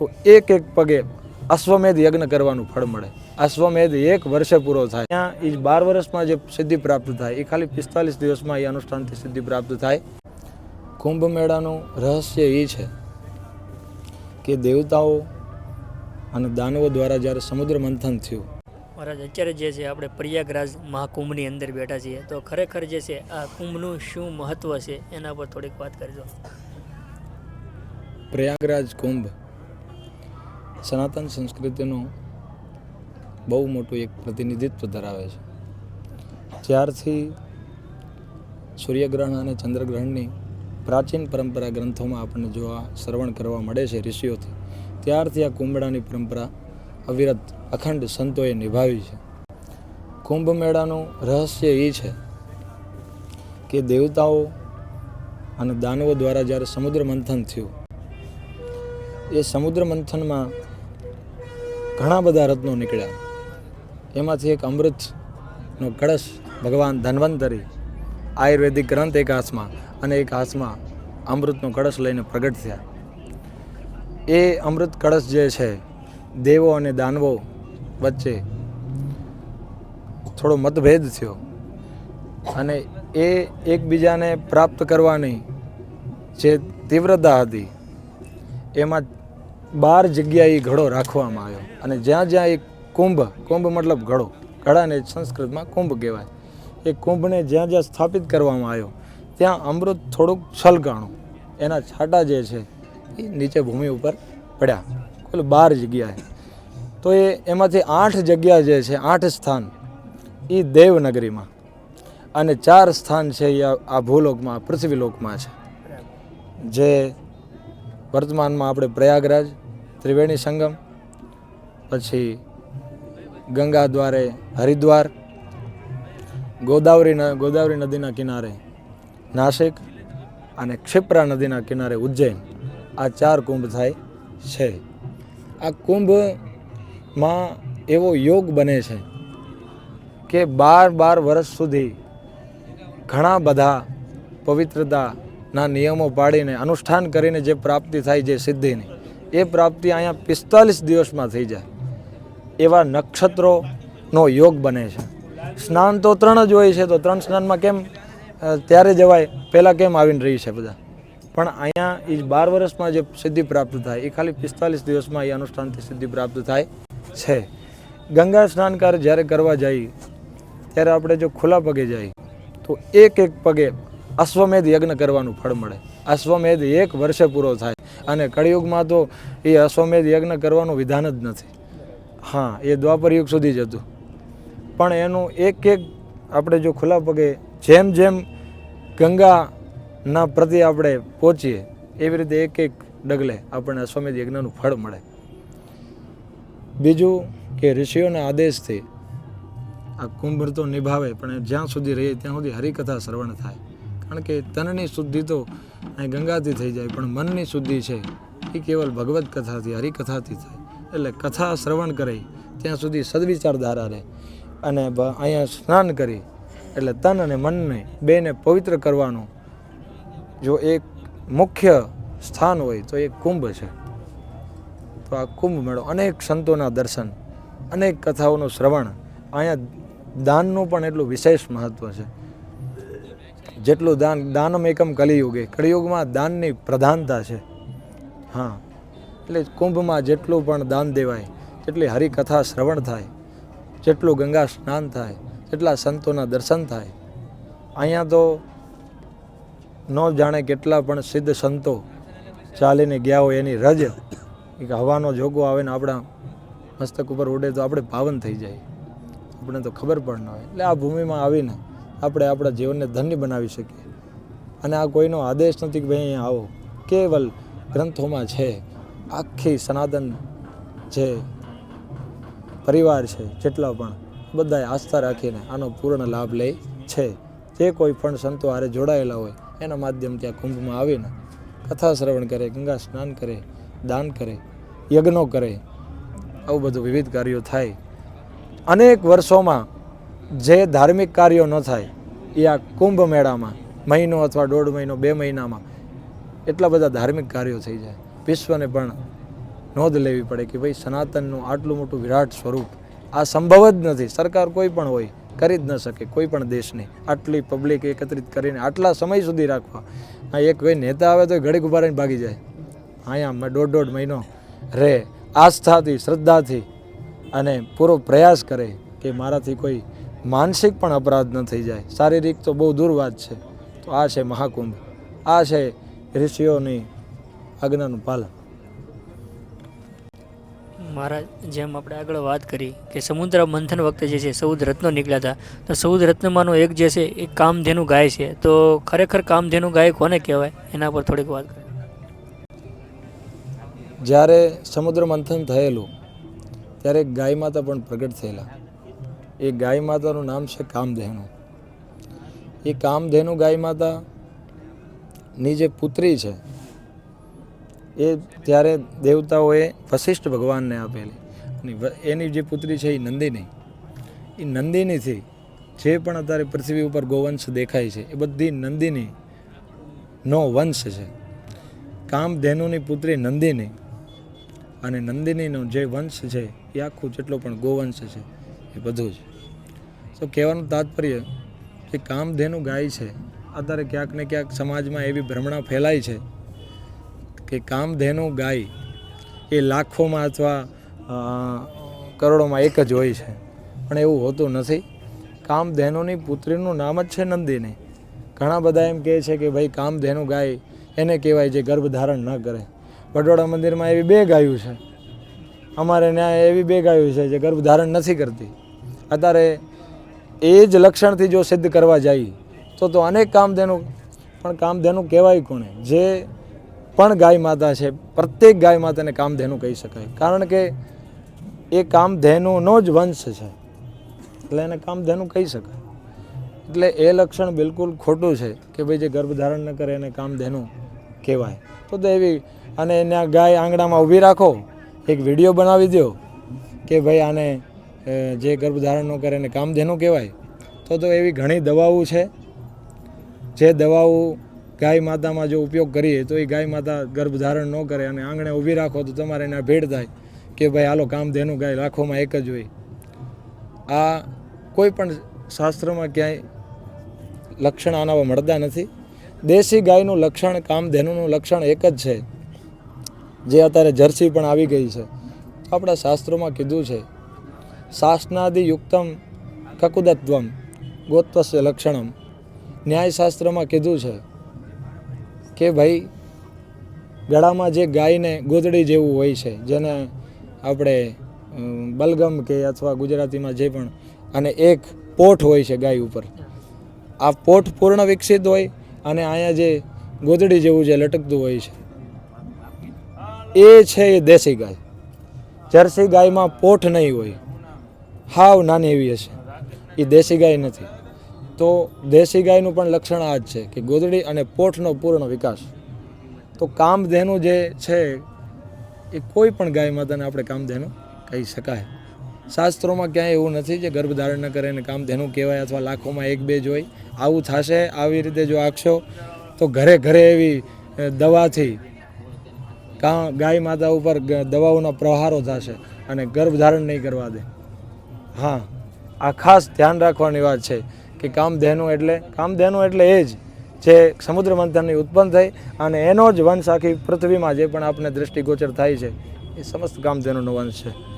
તો એક એક પગે અશ્વમેધ યજ્ઞ કરવાનું ફળ મળે. અશ્વમેધ એક વર્ષે પૂરો થાય. ત્યાં એ બાર વર્ષમાં જે સિદ્ધિ પ્રાપ્ત થાય એ ખાલી પિસ્તાલીસ દિવસમાં એ અનુષ્ઠાનથી સિદ્ધિ પ્રાપ્ત થાય. કુંભ મેળાનું રહસ્ય એ છે કે દેવતાઓ અને દાનવો દ્વારા જ્યારે સમુદ્ર મંથન થયું. મહારાજ અત્યારે જે છે આપણે પ્રયાગરાજ મહાકુંભની અંદર બેઠા છીએ તો ખરેખર જે છે આ કુંભનું શું મહત્ત્વ છે? એના પર થોડીક વાત કરજો. પ્રયાગરાજ કુંભ સનાતન સંસ્કૃતિનું બહુ મોટું એક પ્રતિનિધિત્વ ધરાવે છે. જ્યારથી સૂર્યગ્રહણ અને ચંદ્રગ્રહણની પ્રાચીન પરંપરા ગ્રંથોમાં આપણને જોવા શ્રવણ કરવા મળે છે ઋષિઓથી, ત્યારથી આ કુંભળાની પરંપરા અવિરત અખંડ સંતોએ નિભાવી છે. કુંભ મેળાનું રહસ્ય એ છે કે દેવતાઓ અને દાનવો દ્વારા જ્યારે સમુદ્ર મંથન થયું, એ સમુદ્ર મંથનમાં ઘણા બધા રત્નો નીકળ્યા. એમાંથી એક અમૃતનો કળશ ભગવાન ધન્વંતરી આયુર્વેદિક ગ્રંથ એક હાથમાં અને એક હાથમાં અમૃતનો કળશ લઈને પ્રગટ થયા. એ અમૃત કળશ જે છે, દેવો અને દાનવો વચ્ચે થોડો મતભેદ થયો અને એ એકબીજાને પ્રાપ્ત કરવાની જે તીવ્રતા હતી, એમાં બાર જગ્યાએ ઘડો રાખવામાં આવ્યો. અને જ્યાં જ્યાં એ કુંભ કુંભ મતલબ ઘડો ઘડાને સંસ્કૃતમાં કુંભ કહેવાય. એ કુંભને જ્યાં જ્યાં સ્થાપિત કરવામાં આવ્યો, ત્યાં અમૃત થોડુંક છલકાણું. એના છાંટા જે છે એ નીચે ભૂમિ ઉપર પડ્યા. કુલ બાર જગ્યાએ. તો એ એમાંથી આઠ જગ્યા જે છે, આઠ સ્થાન એ દેવનગરીમાં. અને ચાર સ્થાન છે એ આ ભૂલોકમાં, પૃથ્વીલોકમાં છે. જે વર્તમાનમાં આપણે પ્રયાગરાજ, ત્રિવેણી સંગમ, પછી ગંગા દ્વારે હરિદ્વાર, ગોદાવરી ગોદાવરી નદીના કિનારે નાસિક અને ક્ષિપ્રા નદીના કિનારે ઉજ્જૈન. આ ચાર કુંભ થાય છે. આ કુંભમાં એવો યોગ બને છે કે બાર બાર વર્ષ સુધી ઘણા બધા પવિત્રતાના નિયમો પાડીને, અનુષ્ઠાન કરીને જે પ્રાપ્તિ થાય છે સિદ્ધિની, એ પ્રાપ્તિ અહીંયા પિસ્તાલીસ દિવસમાં થઈ જાય. એવા નક્ષત્રોનો યોગ બને છે. સ્નાન તો ત્રણ જ હોય છે, તો ત્રણ સ્નાનમાં કેમ? ત્યારે જવાય, પહેલાં કેમ આવીને રહી છે બધા? પણ અહીંયા એ બાર વર્ષમાં જે સિદ્ધિ પ્રાપ્ત થાય એ ખાલી પિસ્તાલીસ દિવસમાં એ અનુષ્ઠાનથી સિદ્ધિ પ્રાપ્ત થાય છે. ગંગા સ્નાનકાર જ્યારે કરવા જઈએ ત્યારે આપણે જો ખુલ્લા પગે જઈએ તો એક એક પગે અશ્વમેધ યજ્ઞ કરવાનું ફળ મળે. અશ્વમેધ એક વર્ષે પૂરો થાય. અને કળિયુગમાં તો એ અશ્વમેધ યજ્ઞ કરવાનું વિધાન જ નથી. હા, એ દ્વાપર યુગ સુધી જ હતું. પણ એનું એક એક આપણે જો ખુલ્લા પગે જેમ જેમ ગંગાના પ્રત્યે આપણે પહોંચીએ, એવી રીતે એક એક ડગલે આપણને અશ્વમેધ યજ્ઞનું ફળ મળે. બીજું કે ઋષિઓના આદેશથી આ કુંભ તો નિભાવે, પણ જ્યાં સુધી રહીએ ત્યાં સુધી હરિકથા શ્રવણ થાય. કારણ કે તનની શુદ્ધિ તો અહીં ગંગાથી થઈ જાય, પણ મનની શુદ્ધિ છે, એ કેવલ ભગવત કથાથી, હરિકથાથી થાય. એટલે કથા શ્રવણ કરે, ત્યાં સુધી સદવિચાર ધારા રહે. અને અહીંયા સ્નાન કરી, એટલે તન અને મનને બેને પવિત્ર કરવાનું જો એક મુખ્ય સ્થાન હોય, તો એ કુંભ છે. તો આ કુંભ મેળો, અનેક સંતોના દર્શન, અનેક કથાઓનું શ્રવણ, અહીંયા દાનનું પણ એટલું વિશેષ મહત્ત્વ છે. જેટલું દાન દાનમ એકમ કલિયુગે. કળિયુગમાં દાનની પ્રધાનતા છે. હા. એટલે કુંભમાં જેટલું પણ દાન દેવાય, જેટલી હરિકથા શ્રવણ થાય, જેટલું ગંગા સ્નાન થાય, જેટલા સંતોના દર્શન થાય. અહીંયા તો ન જાણે કેટલા પણ સિદ્ધ સંતો ચાલીને ગયા હોય એની રજ. એક હવાનો જોગો આવે ને આપણા મસ્તક ઉપર ઉડે તો આપણે પાવન થઈ જાય. આપણે તો ખબર પણ ન હોય. એટલે આ ભૂમિમાં આવીને આપણે આપણા જીવનને ધન્ય બનાવી શકીએ. અને આ કોઈનો આદેશ નથી કે ભાઈ અહીંયા આવો. કેવલ ગ્રંથોમાં છે, આખી સનાતન જે પરિવાર છે, જેટલા પણ, બધાએ આસ્થા રાખીને આનો પૂર્ણ લાભ લે છે. જે કોઈ પણ સંતો હારે જોડાયેલા હોય, એના માધ્યમથી આ કુંભમાં આવીને કથા શ્રવણ કરે, ગંગા સ્નાન કરે, દાન કરે, યજ્ઞો કરે, આવું બધું વિવિધ કાર્યો થાય. અનેક વર્ષોમાં જે ધાર્મિક કાર્યો ન થાય, એ આ કુંભ મેળામાં, મહિનો અથવા દોઢ મહિનો, બે મહિનામાં, એટલા બધા ધાર્મિક કાર્યો થઈ જાય. વિશ્વને પણ નોંધ લેવી પડે કે ભાઈ સનાતનનું આટલું મોટું વિરાટ સ્વરૂપ આ સંભવ જ નથી. સરકાર કોઈ પણ હોય, કરી જ ન શકે, કોઈ પણ દેશની આટલી પબ્લિક એકત્રિત કરીને આટલા સમય સુધી રાખવા. એક કોઈ નેતા આવે તો ઘડીક ઊભા રહીને ભાગી જાય. અહીંયા દોઢ દોઢ મહિનો રહે, આસ્થાથી, શ્રદ્ધાથી અને પૂરો પ્રયાસ કરે કે મારાથી કોઈ માનસિક પણ અપરાધ ન થઈ જાય. શારીરિક તો બહુ દૂર વાત છે. તો આ છે મહાકુંભ. આ છે ઋષિઓની આજ્ઞાનું પાલન. મહારાજ જેમ આપણે આગળ વાત કરી કે સમુદ્ર મંથન વખતે જે છે ચૌદ રત્નો નીકળ્યા હતા તો ચૌદ રત્નમાંનો એક જે છે એ કામધેનુ ગાય છે. તો ખરેખર કામધેનુ ગાય કોને કહેવાય? એના પર થોડીક વાત કરીએ. જ્યારે સમુદ્ર મંથન થયેલું ત્યારે ગાય માતા પણ પ્રગટ થયેલા. એ ગાય માતાનું નામ છે કામધેનુ. એ કામધેનુ ગાય માતાની જે પુત્રી છે, એ ત્યારે દેવતાઓએ વશિષ્ઠ ભગવાનને આપેલી. અને એની જે પુત્રી છે એ નંદિની. એ નંદિનીથી જે પણ અત્યારે પૃથ્વી ઉપર ગોવંશ દેખાય છે, એ બધી નંદિની નો વંશ છે. કામધેનુની પુત્રી નંદિની અને નંદિનીનો જે વંશ છે એ આખું જેટલો પણ ગોવંશ છે, એ બધું જ. તો કહેવાનું તાત્પર્ય કે કામધેનુ ગાય છે. અત્યારે ક્યાંક ને ક્યાંક સમાજમાં એવી ભ્રમણા ફેલાય છે કે કામધેનુ ગાય એ લાખોમાં અથવા કરોડોમાં એક જ હોય છે. પણ એવું હોતું નથી. કામધેનુની પુત્રીનું નામ જ છે નંદિની. ઘણા બધા એમ કહે છે કે ભાઈ કામધેનુ ગાય એને કહેવાય જે ગર્ભ ધારણ ન કરે. બટોડા મંદિરમાં એવી બે ગાયું છે. અમારે ત્યાં એવી બે ગાયું છે જે ગર્ભ ધારણ નથી કરતી. અત્યારે એ જ લક્ષણથી જો સિદ્ધ કરવા જાય, તો તો અનેક કામધેનુ, પણ કામધેનુ કહેવાય કોને જે પણ ગાય માતા છે, પ્રત્યેક ગાય માતાને કામધેનુ કહી શકાય. કારણ કે એ કામધેનુનો જ વંશ છે, એટલે એને કામધેનુ કહી શકાય. એટલે એ લક્ષણ બિલકુલ ખોટું છે કે ભાઈ જે ગર્ભધારણ ન કરે એને કામધેનુ કહેવાય. તો તો એવી, અને એના ગાય આંગણામાં ઊભી રાખો, એક વીડિયો બનાવી દો કે ભાઈ આને જે ગર્ભ ધારણ ન કરે એને કામધેનું કહેવાય, તો તો એવી ઘણી દવાઓ છે. જે દવાઓ ગાય માતામાં જો ઉપયોગ કરીએ, તો એ ગાય માતા ગર્ભ ધારણ ન કરે અને આંગણે ઊભી રાખો તો તમારે એના ભેટ થાય કે ભાઈ હાલો કામધેનું ગાય લાખોમાં એક જ હોય. આ કોઈ પણ શાસ્ત્રમાં ક્યાંય લક્ષણ આનાવા મળતા નથી. દેશી ગાયનું લક્ષણ, કામધેનુનું લક્ષણ એક જ છે. જે અત્યારે જર્સી પણ આવી ગઈ છે. આપણા શાસ્ત્રોમાં કીધું છે શાસનાદિ યુક્તમ કકુદત્વમ ગોત્વસ્ય લક્ષણમ. ન્યાયશાસ્ત્રમાં કીધું છે કે ભાઈ, ગળામાં જે ગાયને ગોદડી જેવું હોય છે, જેને આપણે બલગમ કે અથવા ગુજરાતીમાં જે પણ, અને એક પોઠ હોય છે ગાય ઉપર. આ પોઠ પૂર્ણ વિકસિત હોય અને અહીંયા જે ગોદડી જેવું જે લટકતું હોય છે. એ છે એ દેશી ગાય. જર્સી ગાયમાં પોઠ નહીં હોય. હાવ નાની એવી હશે. એ દેશી ગાય નથી. તો દેશી ગાયનું પણ લક્ષણ આ જ છે કે ગોદડી અને પોઠનો પૂર્ણ વિકાસ. તો કામધેનુ જે છે, એ કોઈ પણ ગાય માતાને આપણે કામધેનુ કહી શકાય. શાસ્ત્રોમાં ક્યાંય એવું નથી જે ગર્ભ ધારણ ન કરે અને કામધેનુ કહેવાય અથવા લાખોમાં એક બે જ હોય. આવું થશે, આવી રીતે જો આખશો તો ઘરે ઘરે એવી દવાથી ગાય માતા ઉપર દવાઓના પ્રહારો થશે અને ગર્ભ ધારણ નહીં કરવા દે. હા. આ ખાસ ધ્યાન રાખવાની વાત છે કે કામધેનુ એટલે કામધેનુ એટલે એ જ જે સમુદ્ર મંથનની ઉત્પન્ન થઈ અને એનો જ વંશ આખી પૃથ્વીમાં જે પણ આપણે દ્રષ્ટિગોચર થાય છે, એ સમસ્ત કામધેનુનો વંશ છે.